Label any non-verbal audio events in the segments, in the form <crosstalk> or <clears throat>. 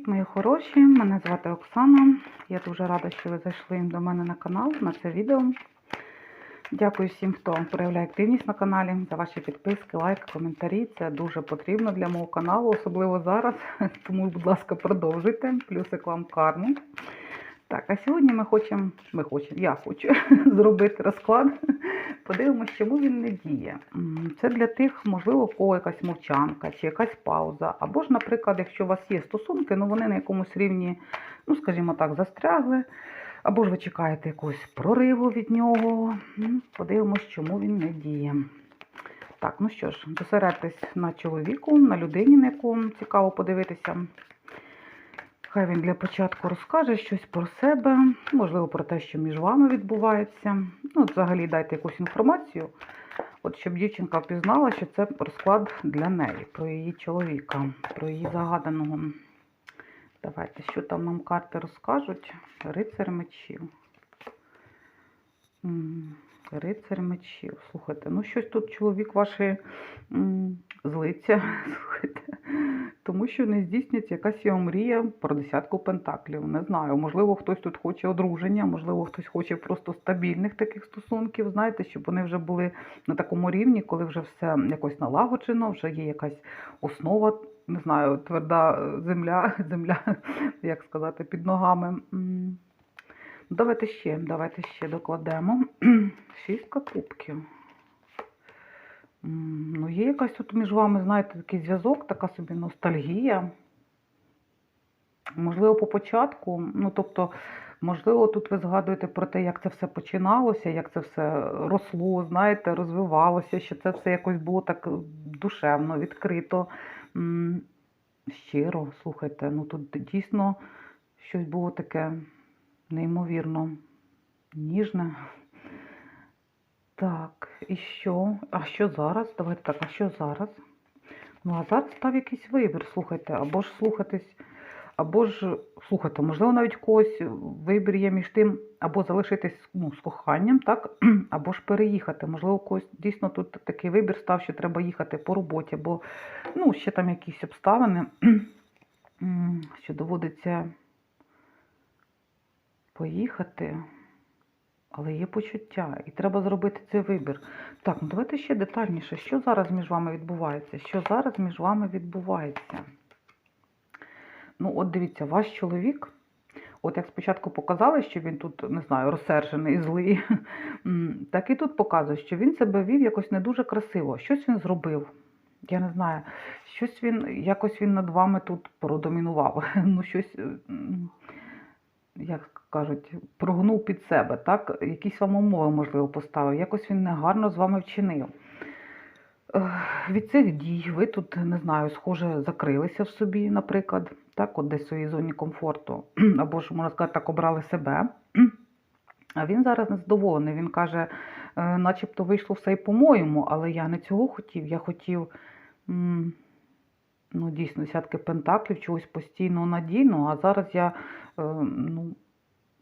Привіт, мої хороші! Мене звати Оксана. Я дуже рада, що ви зайшли до мене на канал на це відео. Дякую всім, хто проявляє активність на каналі, за ваші підписки, лайки, коментарі. Це дуже потрібно для мого каналу, особливо зараз. <laughs> Тому, будь ласка, продовжуйте. Плюсик вам карму. Так, а сьогодні ми хочемо, ми хочемо, я хочу <laughs> зробити розклад. Подивимося, чому він не діє. Це для тих, можливо, в кого якась мовчанка чи якась пауза. Або ж, наприклад, якщо у вас є стосунки, ну вони на якомусь рівні, ну, скажімо так, застрягли. Або ж ви чекаєте якогось прориву від нього. Подивимось, чому він не діє. Так, ну що ж, зосередьтесь на чоловіку, на людині, на яку цікаво подивитися. Хай він для початку розкаже щось про себе, можливо, про те, що між вами відбувається. Ну, от взагалі дайте якусь інформацію, от щоб дівчинка впізнала, що це розклад для неї, про її чоловіка, про її загаданого. Давайте, що там нам карти розкажуть? Рицар мечів. Рицар мечів. Слухайте, ну щось тут чоловік ваш м, злиться, <laughs> тому що не здійснюється якась його мрія про десятку пентаклів. Не знаю, можливо, хтось тут хоче одруження, можливо, хтось хоче просто стабільних таких стосунків, знаєте, щоб вони вже були на такому рівні, коли вже все якось налагоджено, вже є якась основа, не знаю, тверда земля, <laughs> земля, як сказати, під ногами. Давайте ще, давайте ще докладемо. <clears throat> Шістка кубків. Ну, є якась тут між вами, знаєте, такий зв'язок, така собі ностальгія. Можливо, по початку, ну тобто, можливо, тут ви згадуєте про те, як це все починалося, як це все росло, знаєте, розвивалося, що це все якось було так душевно, відкрито, щиро. Слухайте, ну тут дійсно щось було таке неймовірно ніжне. Так, і що? А що зараз? Давайте так, а що зараз? Ну, а зараз став якийсь вибір, слухайте, або ж слухатись, або ж, слухайте, можливо, навіть когось вибір є між тим, або залишитись ну, з коханням, так, <clears throat> або ж переїхати. Можливо, когось дійсно тут такий вибір став, що треба їхати по роботі, бо ну, ще там якісь обставини, <clears throat> що доводиться поїхати. Але є почуття, і треба зробити цей вибір. Так, ну давайте ще детальніше. Що зараз між вами відбувається? Що зараз між вами відбувається? Ну, от дивіться, ваш чоловік, от як спочатку показали, що він тут, не знаю, розсержений, злий, <laughs> так і тут показує, що він себе вів якось не дуже красиво. Щось він зробив. Я не знаю, щось він, якось він над вами тут продомінував. <laughs> Ну, щось. Як кажуть, прогнув під себе, так? Якісь вам умови, можливо, поставив, якось він негарно з вами вчинив. Від цих дій ви тут, не знаю, схоже, закрилися в собі, наприклад, так, от десь в своїй зоні комфорту, <clears throat> або ж, можна сказати, так, обрали себе. <clears throat> А він зараз незадоволений. Він каже, е, начебто вийшло все і по-моєму, але я не цього хотів. Я хотів, ну, дійсно, десятки пентаклів, чогось постійного надійного, а зараз я е, ну,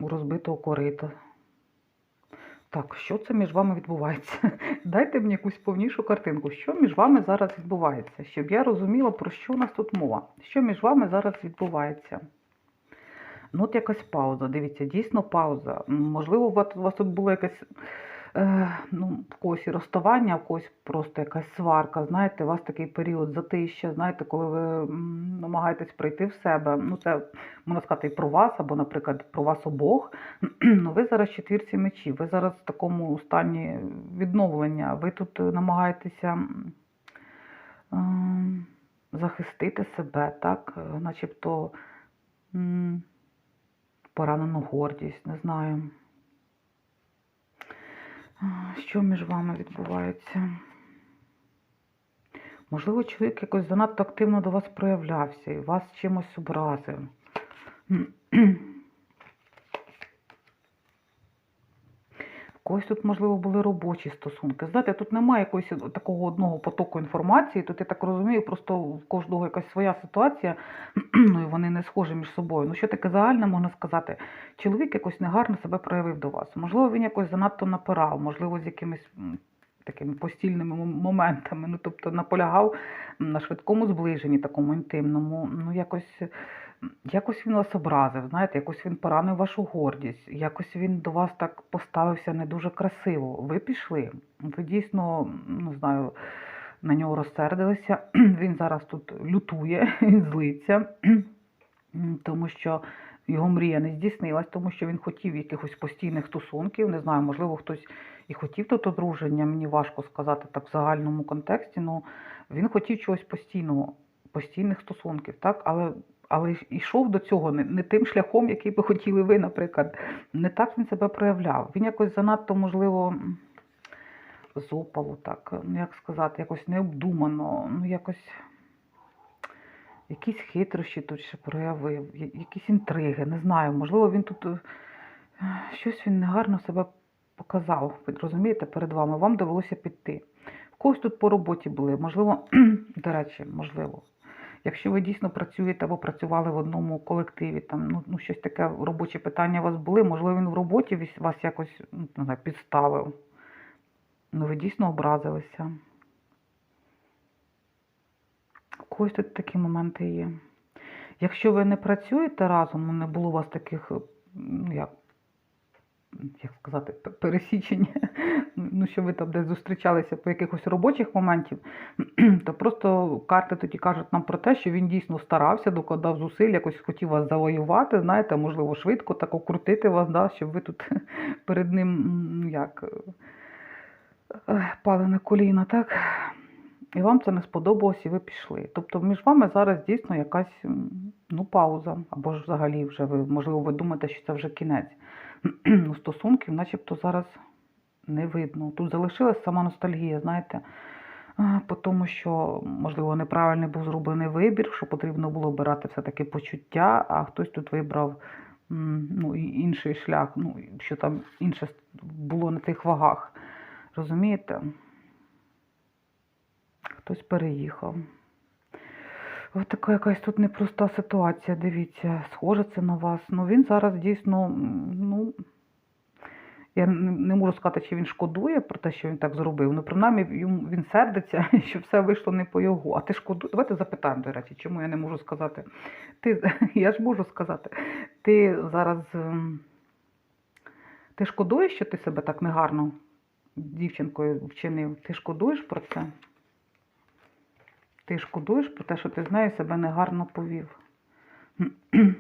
розбитого корита. Так, що це між вами відбувається? <laughs> Дайте мені якусь повнішу картинку. Що між вами зараз відбувається? Щоб я розуміла, про що у нас тут мова. Що між вами зараз відбувається? Ну, от якась пауза. Дивіться, дійсно пауза. Можливо, у вас, тут було якесь е, ну, в когось і розставання, в когось просто якась сварка. Знаєте, у вас такий період затища, знаєте, коли ви намагаєтесь прийти в себе. Ну, це можна сказати і про вас, або, наприклад, про вас обох. <clears throat> Ну, ви зараз четвірці мечів, ви зараз в такому стані відновлення. Ви тут намагаєтеся ем, захистити себе, так, е, начебто поранену гордість, не знаю. Що між вами відбувається? Можливо, чоловік якось занадто активно до вас проявлявся і вас чимось образив. В когось тут, можливо, були робочі стосунки. Знаєте, тут немає якогось такого одного потоку інформації. Тут, я так розумію, просто в кожного якась своя ситуація, <clears throat> ну і вони не схожі між собою. Ну, що таке загальне можна сказати? Чоловік якось негарно себе проявив до вас. Можливо, він якось занадто напирав, можливо, з якимись такими постільними моментами. Ну, тобто наполягав на швидкому зближенні, такому інтимному. Ну, якось Якось він вас образив, знаєте, якось він поранив вашу гордість, якось він до вас так поставився не дуже красиво. Ви пішли, ви дійсно, не знаю, на нього розсердилися. <clears throat> Він зараз тут лютує, <clears throat> він злиться, <clears throat> тому що його мрія не здійснилась, тому що він хотів якихось постійних стосунків. Не знаю, можливо, хтось і хотів тут одруження, мені важко сказати так в загальному контексті. Ну, він хотів чогось постійного, постійних стосунків, так? Але, але йшов до цього не, не тим шляхом, який би хотіли ви, наприклад. Не так він себе проявляв. Він якось занадто, можливо, з опалу, так, як сказати, якось необдумано, ну якось якісь хитрощі тут ще проявив, якісь інтриги, не знаю. Можливо, він тут е, щось він негарно себе показав. Розумієте, перед вами. Вам довелося піти. В когось тут по роботі були, можливо, <clears throat> до речі, можливо. Якщо ви дійсно працюєте або працювали в одному колективі, там ну, ну щось таке робочі питання у вас були, можливо, він в роботі вас якось ну, не знаю, підставив. Ну, ви дійсно образилися. У когось тут такі моменти є. Якщо ви не працюєте разом, ну, не було у вас таких, ну як, як сказати, п- пересічень, <laughs> ну що ви там десь зустрічалися по якихось робочих моментів, <clears throat> то просто карти тоді кажуть нам про те, що він дійсно старався, докладав зусиль, якось хотів вас завоювати, знаєте, можливо, швидко так окрутити вас, да, щоб ви тут <laughs> перед ним, як, е, пали на коліна, так? І вам це не сподобалось, і ви пішли. Тобто між вами зараз дійсно якась ну, пауза, або ж взагалі вже ви, можливо, ви думаєте, що це вже кінець. Ну, стосунків, начебто, зараз не видно. Тут залишилась сама ностальгія, знаєте, по тому, що, можливо, неправильний був зроблений вибір, що потрібно було обирати все-таки почуття, а хтось тут вибрав ну, інший шлях, ну, що там інше було на тих вагах. Розумієте? Хтось переїхав. Ось така якась тут непроста ситуація, дивіться, схоже це на вас. Ну він зараз дійсно, ну, я не можу сказати, чи він шкодує про те, що він так зробив. Ну, принаймні, йому він сердиться, <laughs> що все вийшло не по його. А ти шкодуєш? Давайте запитаємо, до речі, чому я не можу сказати. Ти, <laughs> я ж можу сказати, ти зараз. ем, Ти шкодуєш, що ти себе так негарно дівчинкою вчинив? Ти шкодуєш про це? Ти шкодуєш про те, що ти з нею себе негарно повів. <clears throat>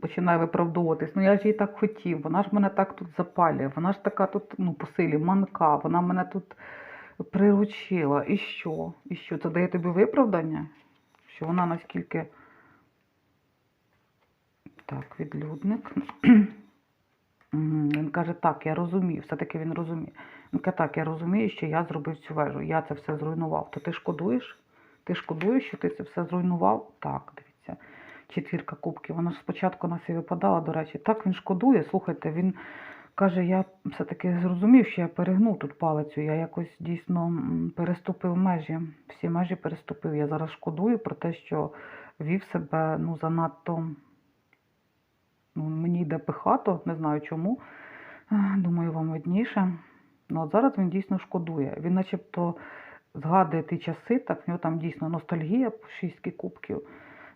Починає виправдовуватись. Ну я ж їй так хотів, вона ж мене так тут запалює, вона ж така тут ну, по силі, манка, вона мене тут приручила. І що? І що? Це дає тобі виправдання? Що вона наскільки. Так, відлюдник. <clears throat> Він каже, так, я розумію, все-таки він розуміє. Так, я розумію, що я зробив цю вежу, я це все зруйнував. То ти шкодуєш? Ти шкодуєш, що ти це все зруйнував? Так, дивіться. Четвірка кубків. Вона ж спочатку на себе випадала, до речі. Так він шкодує. Слухайте, він каже, я все-таки зрозумів, що я перегнув тут палицю. Я якось дійсно переступив межі. Всі межі переступив. Я зараз шкодую про те, що вів себе ну, занадто. Ну, мені йде пихато, не знаю чому. Думаю, вам видніше. Ну, от зараз він дійсно шкодує. Він начебто згадує ті часи, так в нього там дійсно ностальгія по шістки кубків.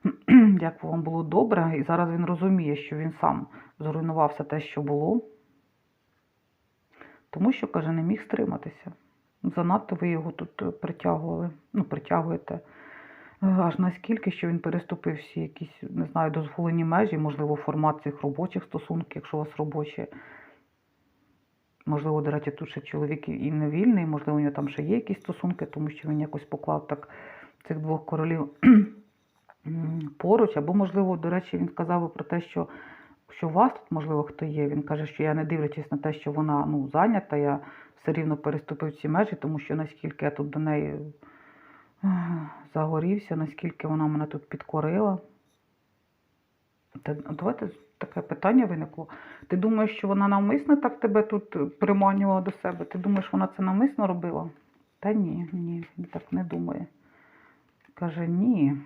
<clears throat> Як вам було добре, і зараз він розуміє, що він сам зруйнував все те, що було. Тому що, каже, не міг стриматися. Занадто ви його тут е, притягували, ну, притягуєте. Е, Аж наскільки, що він переступив всі якісь, не знаю, дозволені межі, можливо, формат цих робочих стосунків, якщо у вас робочі. Можливо, до речі, тут ще чоловік і не вільний, можливо, у нього там ще є якісь стосунки, тому що він якось поклав так цих двох королів <clears throat> поруч. Або, можливо, до речі, він сказав про те, що, що у вас тут, можливо, хто є. Він каже, що я не дивлячись на те, що вона ну, зайнята, я все рівно переступив ці межі, тому що наскільки я тут до неї загорівся, наскільки вона мене тут підкорила. Та, давайте таке питання виникло. Ти думаєш, що вона навмисно так тебе тут приманювала до себе? Ти думаєш, вона це навмисно робила? Та ні, ні, він так не думає. Каже, ні.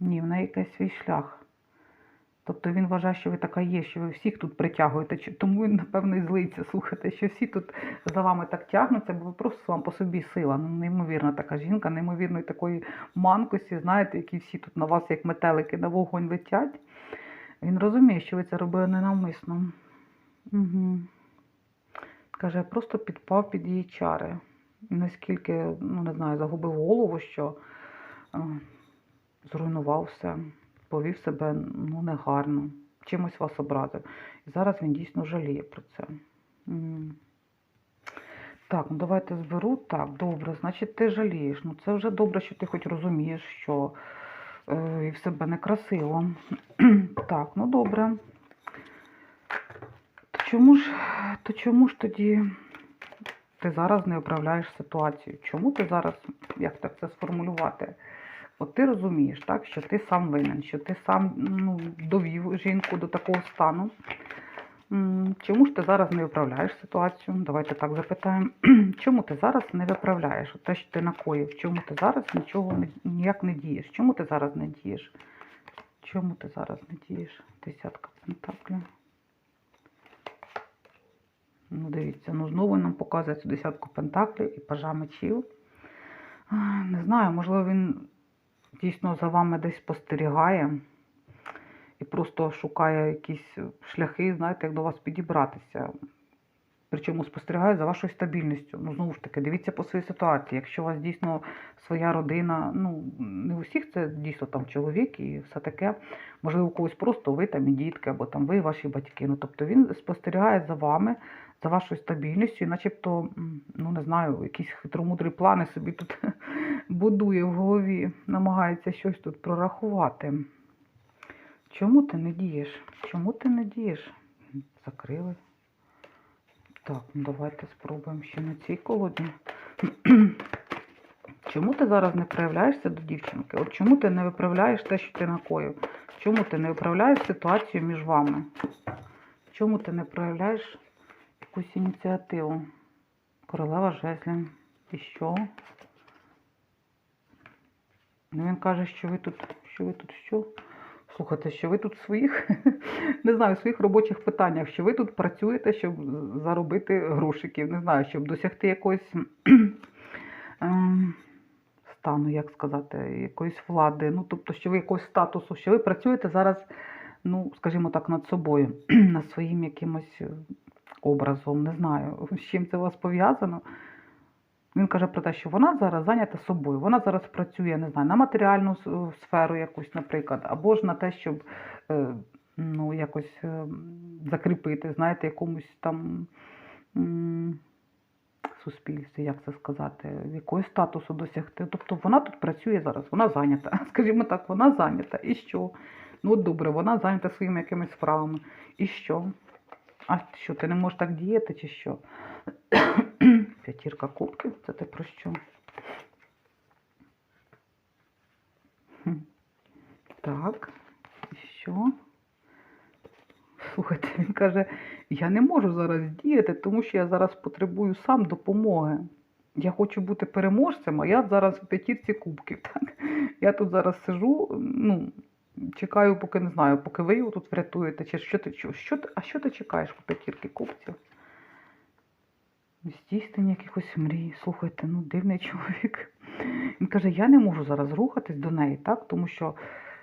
Ні, в неї якийсь свій шлях. Тобто він вважає, що ви така є, що ви всіх тут притягуєте, тому він, напевно, і злиться, слухайте, що всі тут за вами так тягнуться, бо ви просто вам по собі сила. Ну, неймовірна така жінка, неймовірної такої манкості, знаєте, які всі тут на вас, як метелики, на вогонь летять. Він розуміє, що ви це робили ненавмисно. Угу. Каже, я просто підпав під її чари. Наскільки, ну не знаю, загубив голову, що е, зруйнував все, повів себе ну, негарно, чимось вас образив. І зараз він дійсно жаліє про це. М. Так, ну давайте зберу. Так, добре, значить, ти жалієш. Ну це вже добре, що ти хоч розумієш, що е, і в себе некрасиво. Так, ну добре. То чому ж, то чому ж тоді ти зараз не управляєш ситуацією? Чому ти зараз, як так це сформулювати? От ти розумієш, так, що ти сам винен, що ти сам ну, довів жінку до такого стану. Чому ж ти зараз не виправляєш ситуацію? Давайте так запитаємо. <clears throat> Чому ти зараз не виправляєш те, що ти накоїв? Чому ти зараз нічого ніяк не дієш? Чому ти зараз не дієш? Чому ти зараз не дієш? Десятка пентаклів. Ну, дивіться, ну знову нам показує цю десятку пентаклів і пажа мечів. Не знаю, можливо, він дійсно за вами десь спостерігає і просто шукає якісь шляхи, знаєте, як до вас підібратися. Причому спостерігає за вашою стабільністю. Ну, знову ж таки, дивіться по своїй ситуації. Якщо у вас дійсно своя родина, ну не у всіх це дійсно там чоловік і все таке. Можливо, у когось просто ви там і дітки, або там ви, і ваші батьки. Ну, тобто він спостерігає за вами, за вашою стабільністю, і начебто, ну не знаю, якісь хитромудрі плани собі тут <laughs> будує в голові, намагається щось тут прорахувати. Чому ти не дієш? Чому ти не дієш? Закрили. Так, давайте спробуємо ще на цій колоді. <clears throat> Чому ти зараз не проявляєшся до дівчинки? От чому ти не виправляєш те, що ти накоїв? Чому ти не виправляєш ситуацію між вами? Чому ти не проявляєш якусь ініціативу? Королева жезлів. І що? Ну, він каже, що ви тут, що ви тут що? Слухайте, що ви тут в своїх, <laughs> не знаю, в своїх робочих питаннях, що ви тут працюєте, щоб заробити грошиків, не знаю, щоб досягти якоїсь ем, стану, як сказати, якоїсь влади, ну, тобто, що ви якогось статусу, що ви працюєте зараз, ну, скажімо так, над собою, <clears throat> над своїм якимось е, образом, не знаю, з чим це у вас пов'язано. Він каже про те, що вона зараз зайнята собою. Вона зараз працює, не знаю, на матеріальну сферу якусь, наприклад, або ж на те, щоб е, ну, якось е, закріпити, знаєте, якомусь там суспільстві, як це сказати, якогось статусу досягти. Тобто вона тут працює зараз, вона зайнята. <laughs> Скажімо так, вона зайнята. І що? Ну, добре, вона зайнята своїми якимись справами. І що? А що, ти не можеш так діяти, чи що? П'ятірка кубків, це ти про що? Так, і що? Слухайте, він каже, я не можу зараз діяти, тому що я зараз потребую сам допомоги. Я хочу бути переможцем, а я зараз в п'ятірці кубків. Так? Я тут зараз сижу, ну, чекаю, поки не знаю, поки ви його тут врятуєте, чи що ти, що, що а що ти чекаєш по п'ятірки кубків? Здійснення якихось мрій. Слухайте, ну дивний чоловік. Він каже, я не можу зараз рухатись до неї, так? Тому що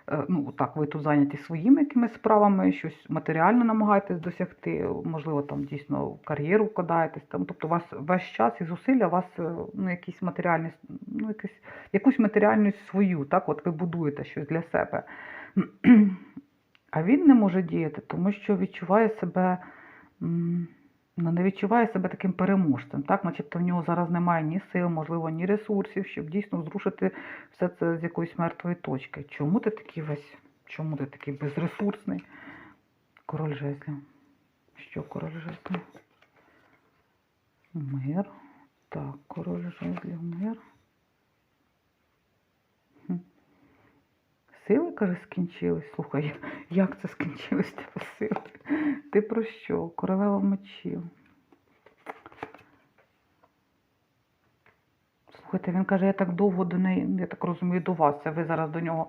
е, ну, так, ви тут зайняті своїми якимись справами, щось матеріально намагаєтесь досягти, можливо, там дійсно в кар'єру вкладаєтесь. Там, тобто у вас весь час і зусилля, у вас е, ну, якісь матеріальні, ну, якісь, якусь матеріальність свою, так, от ви будуєте щось для себе. <clears throat> А він не може діяти, тому що відчуває себе. Ну, не відчуває себе таким переможцем, так, начебто в нього зараз немає ні сил, можливо, ні ресурсів, щоб дійсно зрушити все це з якоїсь мертвої точки. Чому ти такий весь? Чому ти такий безресурсний? Король жезлів. Що король жезлів? Мир. Так, король жезлів, мир. Хм. Сили, каже, скінчились. Слухай, <laughs> як це скінчились тебе сили? Ти про що? Королева мечів. Слухайте, він каже, я так довго до неї, я так розумію, до вас. а ви зараз до нього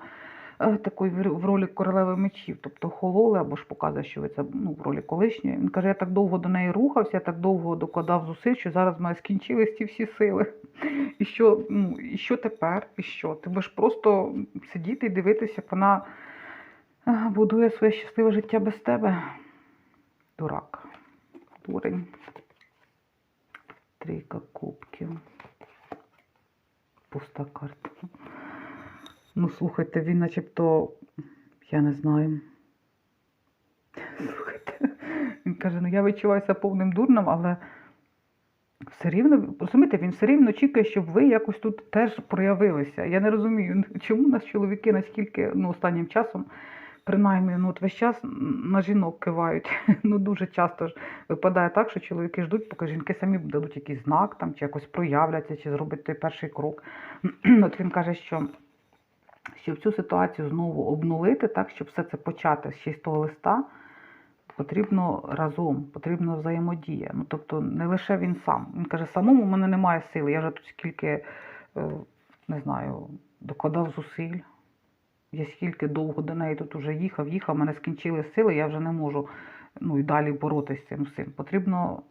е, такої в ролі королеви мечів, тобто хололи або ж показує, що ви це ну, в ролі колишньої. Він каже, я так довго до неї рухався, я так довго докладав зусиль, що зараз в мене скінчились ті всі сили. <laughs> І що, ну, і що тепер? І що? Ти будеш просто сидіти і дивитися, як вона е, будує своє щасливе життя без тебе. Дурак. Дурень. Трійка кубків. Пуста карта. Ну, слухайте, він начебто, я не знаю. Слухайте, він каже, ну я відчуваюся повним дурнем, але все рівно, розумієте, він все рівно очікує, щоб ви якось тут теж проявилися. Я не розумію, чому нас чоловіки наскільки ну, останнім часом, принаймні, ну, от весь час на жінок кивають. <laughs> Ну, дуже часто ж випадає так, що чоловіки ждуть, поки жінки самі дадуть якийсь знак, там, чи якось проявляться, чи зроблять той перший крок. <clears throat> От він каже, що щоб цю ситуацію знову обнулити, так, щоб все це почати з чистого листа, потрібно разом, потрібна взаємодія. Ну, тобто не лише він сам. Він каже, самому в мене немає сили. Я вже тут скільки, е, не знаю, докладав зусиль. Я скільки довго до неї тут уже їхав, їхав, в мене скінчили сили, я вже не можу ну, і далі боротися з цим всім. Потрібно,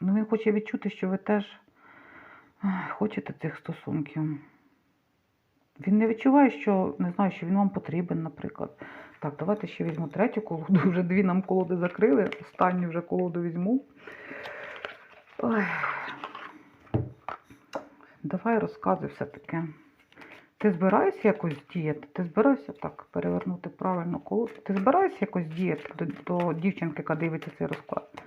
ну він хоче відчути, що ви теж хочете цих стосунків. Він не відчуває, що не знаю, що він вам потрібен, наприклад. Так, давайте ще візьму третю колоду. <laughs> Вже дві нам колоди закрили. Останню вже колоду візьму. Ой. Давай розказуй все-таки. Ти збираєшся якось діяти? Ти збираєшся так перевернути правильно колоду? Ти збираєшся якось діяти до, до дівчинки, яка дивиться цей розклад?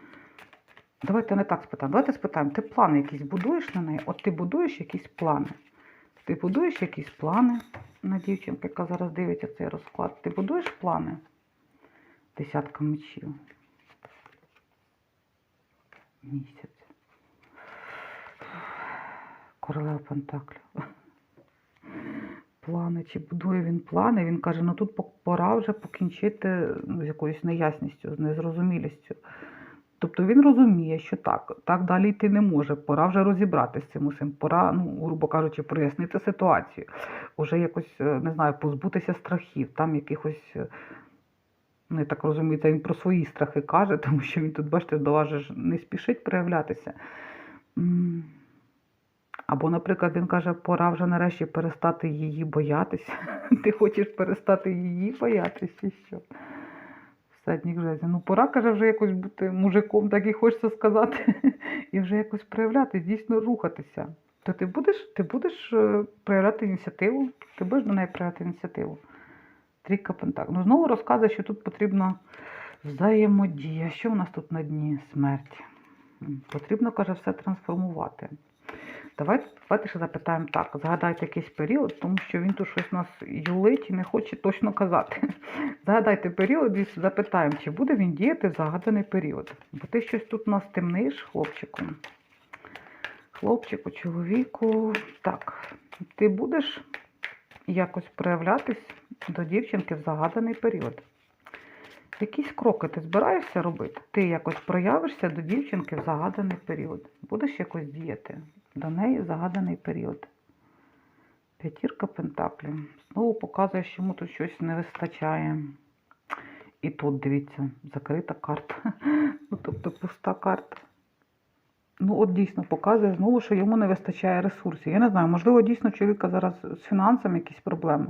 Давайте не так спитаємо. Давайте спитаємо, ти плани якісь будуєш на неї? От ти будуєш якісь плани? Ти будуєш якісь плани на дівчинку, яка зараз дивиться цей розклад? Ти будуєш плани? Десятка мечів. Місяць. Королева Пентаклів. Плани, чи будує він плани? Він каже, ну тут пора вже покінчити з якоюсь неясністю, з незрозумілістю. Тобто він розуміє, що так, так далі йти не може. Пора вже розібратися з цим усім. Пора, ну, грубо кажучи, прояснити ситуацію. Уже якось, е, не знаю, позбутися страхів, там якихось, е, ну, я так розумію, це він про свої страхи каже, <laughs> тому що він тут, бачите, до вас же не спішить проявлятися. Або, наприклад, він каже, пора вже нарешті перестати її боятися. <laughs> Ти хочеш перестати її боятися, що? Всадник жезлів. Ну, пора, каже, вже якось бути мужиком, так і хочеться сказати, <laughs> і вже якось проявляти, дійсно рухатися. То ти будеш, ти будеш е, проявляти ініціативу, ти будеш до неї проявляти ініціативу. Трійка пентак. Ну, знову розказує, що тут потрібна взаємодія. Що у нас тут на дні? Смерть. Потрібно, каже, все трансформувати. Давайте, давайте ще запитаємо так. Згадайте якийсь період, тому що він тут щось нас юлить і не хоче точно казати. <laughs> Згадайте період і запитаємо, чи буде він діяти в загаданий період. Бо ти щось тут нас темниш, хлопчику. Хлопчику, чоловіку. Так, ти будеш якось проявлятись до дівчинки в загаданий період. Якісь кроки ти збираєшся робити? Ти якось проявишся до дівчинки в загаданий період. Будеш якось діяти до неї загаданий період. П'ятірка пентаклів. Знову показує, що йому тут щось не вистачає. І тут, дивіться, закрита карта. <laughs> Ну, тобто пуста карта. Ну, от дійсно показує знову, що йому не вистачає ресурсів. Я не знаю, можливо, дійсно чоловіка зараз з фінансами якісь проблеми.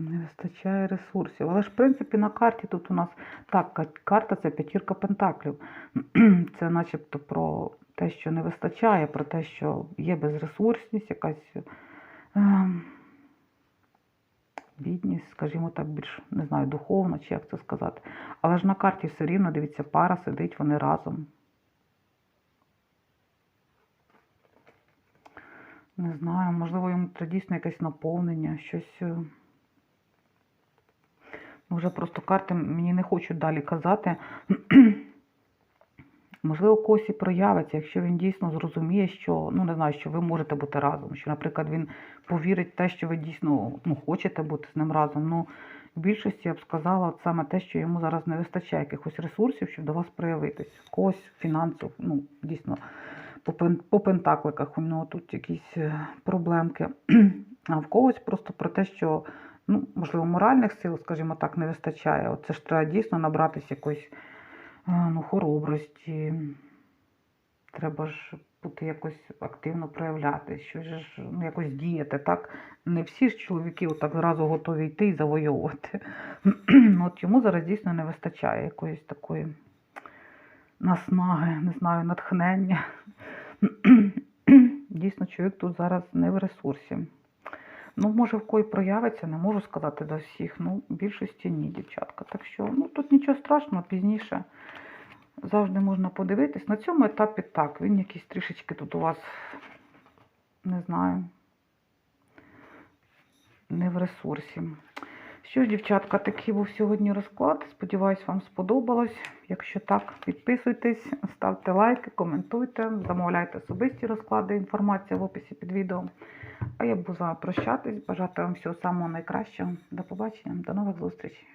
Не вистачає ресурсів. Але ж, в принципі, на карті тут у нас так, карта це п'ятірка пентаклів. <clears throat> Це начебто про те, що не вистачає, про те, що є безресурсність, якась ем, бідність, скажімо так, більш не знаю, духовна, чи як це сказати. Але ж на карті все рівно, дивіться, пара сидить, вони разом. Не знаю, можливо, йому треба дійсно якесь наповнення, щось. Вже просто карти мені не хочуть далі казати. <clears throat> Можливо, когось і проявиться, якщо він дійсно зрозуміє, що ну не знаю, що ви можете бути разом. Що, наприклад, він повірить в те, що ви дійсно ну, хочете бути з ним разом. Ну, в більшості я б сказала от саме те, що йому зараз не вистачає якихось ресурсів, щоб до вас проявитись. Когось фінансів, ну дійсно по пентакликах у нього тут якісь е, проблемки. <clears throat> А в когось просто про те, що ну, можливо, моральних сил, скажімо так, не вистачає. От це ж треба дійсно набратися якоїсь е, ну, хоробрості. Треба ж бути якось активно проявляти, щось ж, ну, якось діяти, так? Не всі ж чоловіки отак зразу готові йти і завойовувати. <clears throat> От йому зараз дійсно не вистачає якоїсь такої наснаги, не знаю, натхнення. <clears throat> Дійсно, чоловік тут зараз не в ресурсі. Ну, може, в кої проявиться, не можу сказати до всіх. Ну, в більшості ні, дівчатка. Так що, ну тут нічого страшного, пізніше завжди можна подивитись. На цьому етапі так. Він якийсь трішечки тут у вас, не знаю, не в ресурсі. Що ж, дівчатка, такий був сьогодні розклад. Сподіваюсь, вам сподобалось. Якщо так, підписуйтесь, ставте лайки, коментуйте, замовляйте особисті розклади, інформація в описі під відео. А я буду з вами прощатись, бажати вам всього самого найкращого. До побачення, до нових зустрічей.